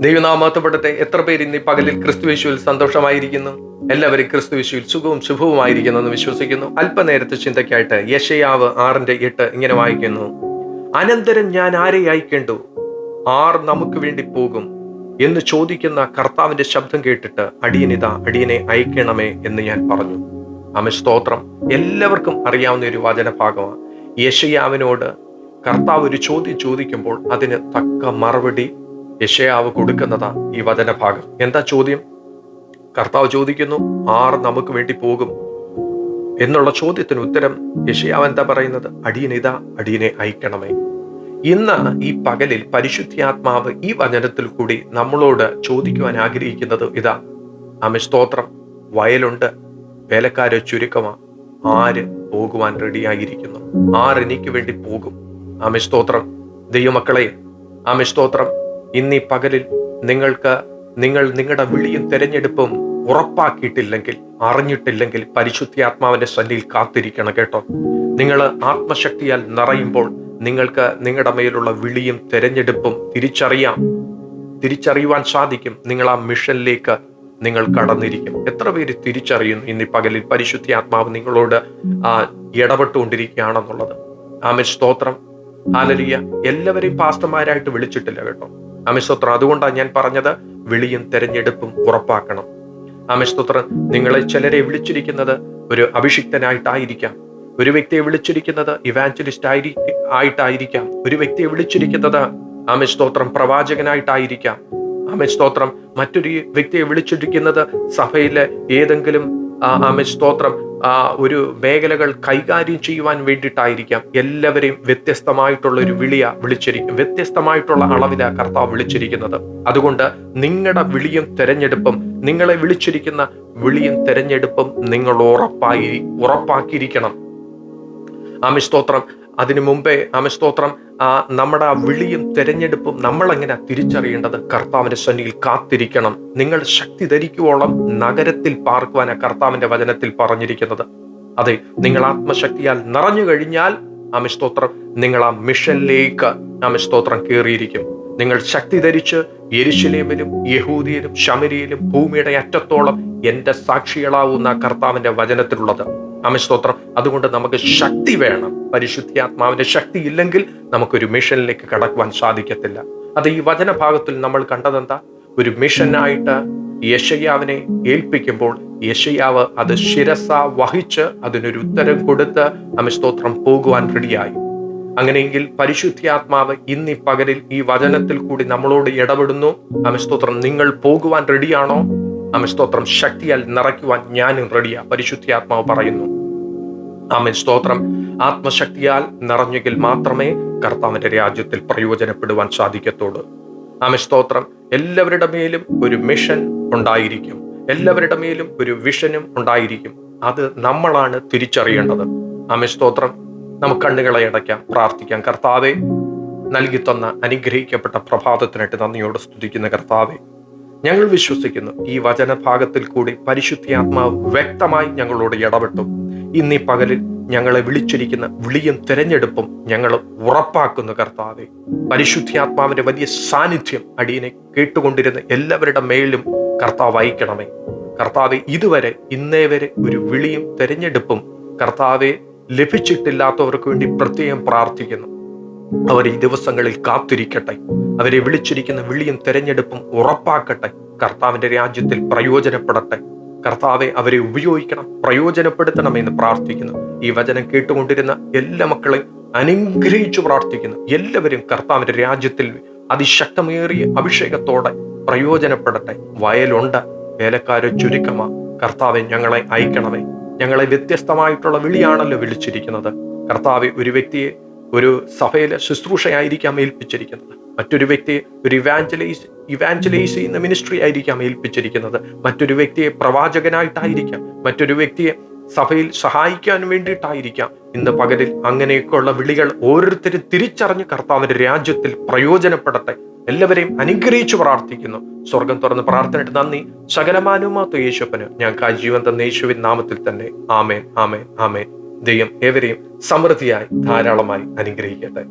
ദൈവനാമത്തപ്പെടട്ടെ എത്ര പേര് ഇന്ന് ഈ പകലിൽ ക്രിസ്തുവേശുവിൽ സന്തോഷമായിരിക്കുന്നു? എല്ലാവരും ക്രിസ്തുവേശുവിൽ സുഖവും ശുഭവുമായിരിക്കുന്നു എന്ന് വിശ്വസിക്കുന്നു. അല്പനേരത്തെ ചിന്തയ്ക്കായിട്ട് യശയാവ് ആറിന്റെ എട്ട് ഇങ്ങനെ വായിക്കുന്നു. അനന്തരം ഞാൻ ആരെ അയക്കേണ്ടു? ആർ നമുക്ക് വേണ്ടി പോകും? എന്ന് ചോദിക്കുന്ന കർത്താവിന്റെ ശബ്ദം കേട്ടിട്ട് അടിയനിത അടിയനെ അയക്കണമേ എന്ന് ഞാൻ പറഞ്ഞു. അമ സ്തോത്രം. എല്ലാവർക്കും അറിയാവുന്ന ഒരു വചനഭാഗമാണ്. യശയാവിനോട് കർത്താവ് ഒരു ചോദ്യം ചോദിക്കുമ്പോൾ അതിന് തക്ക മറുപടി യശയാവ് കൊടുക്കുന്നതാ ഈ വചനഭാഗം. എന്താ ചോദ്യം? കർത്താവ് ചോദിക്കുന്നു ആർ നമുക്ക് വേണ്ടി പോകും? എന്നുള്ള ചോദ്യത്തിന് ഉത്തരം യശയാവ് എന്താ പറയുന്നത്? അടിയനിതാ അടിയനെ അയക്കണമേ. ഇന്ന് ഈ പകലിൽ പരിശുദ്ധാത്മാവ് ഈ വചനത്തിൽ കൂടി നമ്മളോട് ചോദിക്കുവാൻ ആഗ്രഹിക്കുന്നത് ഇതാ. ആമേ സ്തോത്രം. വയലുണ്ട് വേലക്കാരെ ചുരുക്കമാ. ആര് പോകുവാൻ റെഡിയായിരിക്കുന്നു? ആർ എനിക്ക് വേണ്ടി പോകും? ആമേ സ്തോത്രം. ദൈവമക്കളെ ആമേ സ്തോത്രം. ഇന്ന് പകലിൽ നിങ്ങൾക്ക് നിങ്ങൾ നിങ്ങളുടെ വിളിയും തിരഞ്ഞെടുപ്പും ഉറപ്പാക്കിയിട്ടില്ലെങ്കിൽ അറിഞ്ഞിട്ടില്ലെങ്കിൽ പരിശുദ്ധി ആത്മാവിന്റെ സന്നിധിയിൽ കാത്തിരിക്കണം കേട്ടോ. നിങ്ങൾ ആത്മശക്തിയാൽ നിറയുമ്പോൾ നിങ്ങൾക്ക് നിങ്ങളുടെ മേലുള്ള വിളിയും തിരഞ്ഞെടുപ്പും തിരിച്ചറിയാം. തിരിച്ചറിയുവാൻ സാധിക്കും. നിങ്ങൾ ആ മിഷനിലേക്ക് നിങ്ങൾ കടന്നിരിക്കും. എത്ര പേര് തിരിച്ചറിയുന്നു ഇന്ന് പകലിൽ പരിശുദ്ധി ആത്മാവ് നിങ്ങളോട് ആ ഇടപെട്ടുകൊണ്ടിരിക്കുകയാണെന്നുള്ളത്? ആമേ സ്തോത്രം. ആലലിയ എല്ലാവരെയും പാസ്റ്റർമാരായിട്ട് വിളിച്ചിട്ടില്ല കേട്ടോ. ആമേ സ്തോത്രം അതുകൊണ്ടാണ് ഞാൻ പറഞ്ഞത് വിളിയും തെരഞ്ഞെടുപ്പും ഉറപ്പാക്കണം. ആമേ സ്തോത്രം നിങ്ങളെ ചിലരെ വിളിച്ചിരിക്കുന്നത് ഒരു അഭിഷിക്തനായിട്ടായിരിക്കാം. ഒരു വ്യക്തിയെ വിളിച്ചിരിക്കുന്നത് ഇവാഞ്ചലിസ്റ്റ് ആയി ആയിട്ടായിരിക്കാം. ഒരു വ്യക്തിയെ വിളിച്ചിരിക്കുന്നത് ആമേ സ്തോത്രം പ്രവാചകനായിട്ടായിരിക്കാം. ആമേ സ്തോത്രം മറ്റൊരു വ്യക്തിയെ വിളിച്ചിരിക്കുന്നത് സഭയിലെ ഏതെങ്കിലും ആ, ആമേ സ്തോത്രം ആ, ഒരു മേഖലകൾ കൈകാര്യം ചെയ്യുവാൻ വേണ്ടിയിട്ടായിരിക്കാം എല്ലാവരെയും വ്യത്യസ്തമായിട്ടുള്ള ഒരു വിളിയ വിളിച്ചിരിക്കും വ്യത്യസ്തമായിട്ടുള്ള അളവില കർത്താവ് വിളിച്ചിരിക്കുന്നത്. അതുകൊണ്ട് നിങ്ങളുടെ വിളിയും തെരഞ്ഞെടുപ്പും നിങ്ങളെ വിളിച്ചിരിക്കുന്ന വിളിയും തെരഞ്ഞെടുപ്പും നിങ്ങൾ ഉറപ്പായി ഉറപ്പാക്കിയിരിക്കണം. ആമിസ്തോത്രം അതിനു മുമ്പേ ആമിസ്തോത്രം ആ നമ്മുടെ ആ വിളിയും തിരഞ്ഞെടുപ്പും നമ്മൾ എങ്ങനെ തിരിച്ചറിയേണ്ടത്? കർത്താവിന്റെ സന്നിധിയിൽ കാത്തിരിക്കണം. നിങ്ങൾ ശക്തി ധരിക്കുവോളം നഗരത്തിൽ പാർക്കുവാനാ കർത്താവിന്റെ വചനത്തിൽ പറഞ്ഞിരിക്കുന്നത്. അതെ നിങ്ങൾ ആത്മശക്തിയാൽ നിറഞ്ഞു കഴിഞ്ഞാൽ അമിസ്തോത്രം നിങ്ങൾ ആ മിഷനിലേക്ക് അമിസ്തോത്രം കയറിയിരിക്കും. നിങ്ങൾ ശക്തി ധരിച്ച് യെരുശലേമിലും യഹൂദിയിലും ശമരിയിലും ഭൂമിയുടെ അറ്റത്തോളം എന്റെ സാക്ഷികളാവുന്ന കർത്താവിന്റെ വചനത്തിലുള്ളത്. അമിസ്തോത്രം അതുകൊണ്ട് നമുക്ക് ശക്തി വേണം. പരിശുദ്ധാത്മാവിന്റെ ശക്തി ഇല്ലെങ്കിൽ നമുക്കൊരു മിഷനിലേക്ക് കടക്കുവാൻ സാധിക്കത്തില്ല. അത് ഈ വചനഭാഗത്തിൽ നമ്മൾ കണ്ടതെന്താ? ഒരു മിഷനായിട്ട് യശയ്യാവിനെ ഏൽപ്പിക്കുമ്പോൾ യശയ്യാവ് അത് ശിരസ വഹിച്ച് അതിനൊരു ഉത്തരം കൊടുത്ത് അമിസ്തോത്രം പോകുവാൻ റെഡിയായി. അങ്ങനെയെങ്കിൽ പരിശുദ്ധാത്മാവ് ഇന്ന് ഈ പകലിൽ ഈ വചനത്തിൽ കൂടി നമ്മളോട് ഇടപെടുന്നു. അമിസ്തോത്രം നിങ്ങൾ പോകുവാൻ റെഡിയാണോ? അമിസ്തോത്രം ശക്തിയാൽ നിറയ്ക്കുവാൻ ഞാനും റെഡിയാ പരിശുദ്ധി ആത്മാവ് പറയുന്നു. ആമൻ. സ്തോത്രം. ആത്മശക്തിയാൽ നിറഞ്ഞെങ്കിൽ മാത്രമേ കർത്താവിന്റെ രാജ്യത്തിൽ പ്രയോജനപ്പെടുവാൻ സാധിക്കത്തുള്ളൂ. ആമൻ. സ്തോത്രം. എല്ലാവരുടെ മേലും ഒരു മിഷൻ ഉണ്ടായിരിക്കും. എല്ലാവരുടെ മേലും ഒരു വിഷനും ഉണ്ടായിരിക്കും. അത് നമ്മളാണ് തിരിച്ചറിയേണ്ടത്. ആമൻ. സ്തോത്രം. നമുക്ക് കണ്ണുകളെ അടയ്ക്കാം പ്രാർത്ഥിക്കാം. കർത്താവെ നൽകി തന്ന അനുഗ്രഹിക്കപ്പെട്ട പ്രഭാതത്തിനായിട്ട് നന്ദിയോട് സ്തുതിക്കുന്ന കർത്താവെ ഞങ്ങൾ വിശ്വസിക്കുന്നു. ഈ വചനഭാഗത്തിൽ കൂടി പരിശുദ്ധാത്മാവ് വ്യക്തമായി ഞങ്ങളോട് ഇടപെട്ടു. ഇന്ന് പകലിൽ ഞങ്ങളെ വിളിച്ചിരിക്കുന്ന വിളിയും തിരഞ്ഞെടുപ്പും ഞങ്ങൾ ഉറപ്പാക്കുന്നു കർത്താവെ. പരിശുദ്ധാത്മാവിന്റെ വലിയ സാന്നിധ്യം അടിയനെ കേട്ടുകൊണ്ടിരുന്ന എല്ലാവരുടെ മേലും കർത്താവ് അയക്കണമേ. കർത്താവെ ഇതുവരെ ഇന്നേ വരെ ഒരു വിളിയും തിരഞ്ഞെടുപ്പും കർത്താവെ ലഭിച്ചിട്ടില്ലാത്തവർക്ക് വേണ്ടി പ്രത്യേകം പ്രാർത്ഥിക്കുന്നു. അവർ ഈ ദിവസങ്ങളിൽ കാത്തിരിക്കട്ടെ. അവരെ വിളിച്ചിരിക്കുന്ന വിളിയും തെരഞ്ഞെടുപ്പും ഉറപ്പാക്കട്ടെ. കർത്താവിന്റെ രാജ്യത്തിൽ പ്രയോജനപ്പെടട്ടെ. കർത്താവെ അവരെ ഉപയോഗിക്കണം പ്രയോജനപ്പെടുത്തണം എന്ന് പ്രാർത്ഥിക്കുന്നു. ഈ വചനം കേട്ടുകൊണ്ടിരുന്ന എല്ലാ മക്കളെയും അനുഗ്രഹിച്ചു പ്രാർത്ഥിക്കുന്നു. എല്ലാവരും കർത്താവിന്റെ രാജ്യത്തിൽ അതിശക്തമേറിയ അഭിഷേകത്തോടെ പ്രയോജനപ്പെടട്ടെ. വയലുണ്ട് വേലക്കാരെ ചുരുക്കമാ. കർത്താവെ ഞങ്ങളെ അയക്കണമേ. ഞങ്ങളെ വ്യത്യസ്തമായിട്ടുള്ള വിളിയാണല്ലോ വിളിച്ചിരിക്കുന്നത്. കർത്താവെ ഒരു വ്യക്തിയെ ഒരു സഭയിലെ ശുശ്രൂഷയായിരിക്കാം ഏൽപ്പിച്ചിരിക്കുന്നത്. മറ്റൊരു വ്യക്തിയെ ഒരു ഇവാഞ്ചലൈസ് ഇവാഞ്ചലൈസ് ചെയ്യുന്ന മിനിസ്ട്രി ആയിരിക്കാം ഏൽപ്പിച്ചിരിക്കുന്നത്. മറ്റൊരു വ്യക്തിയെ പ്രവാചകനായിട്ടായിരിക്കാം. മറ്റൊരു വ്യക്തിയെ സഭയിൽ സഹായിക്കാൻ വേണ്ടിയിട്ടായിരിക്കാം. ഇന്ന് പകലിൽ അങ്ങനെയൊക്കെയുള്ള വിളികൾ ഓരോരുത്തരും തിരിച്ചറിഞ്ഞ് കർത്താവിന്റെ രാജ്യത്തിൽ പ്രയോജനപ്പെടട്ടെ. എല്ലാവരെയും അനുഗ്രഹിച്ചു പ്രാർത്ഥിക്കുന്നു. സ്വർഗം തുറന്ന് പ്രാർത്ഥനയിട്ട് നന്ദി. സകലമാനുമാത്ത യേശുപ്പന് ഞങ്ങൾക്ക് ജീവൻ തന്ന യേശുവിൻ നാമത്തിൽ തന്നെ. ആമേൻ ആമേൻ ആമേൻ. ദൈവം ഏവരെയും സമൃദ്ധിയായി ധാരാളമായി അനുഗ്രഹിക്കട്ടെ.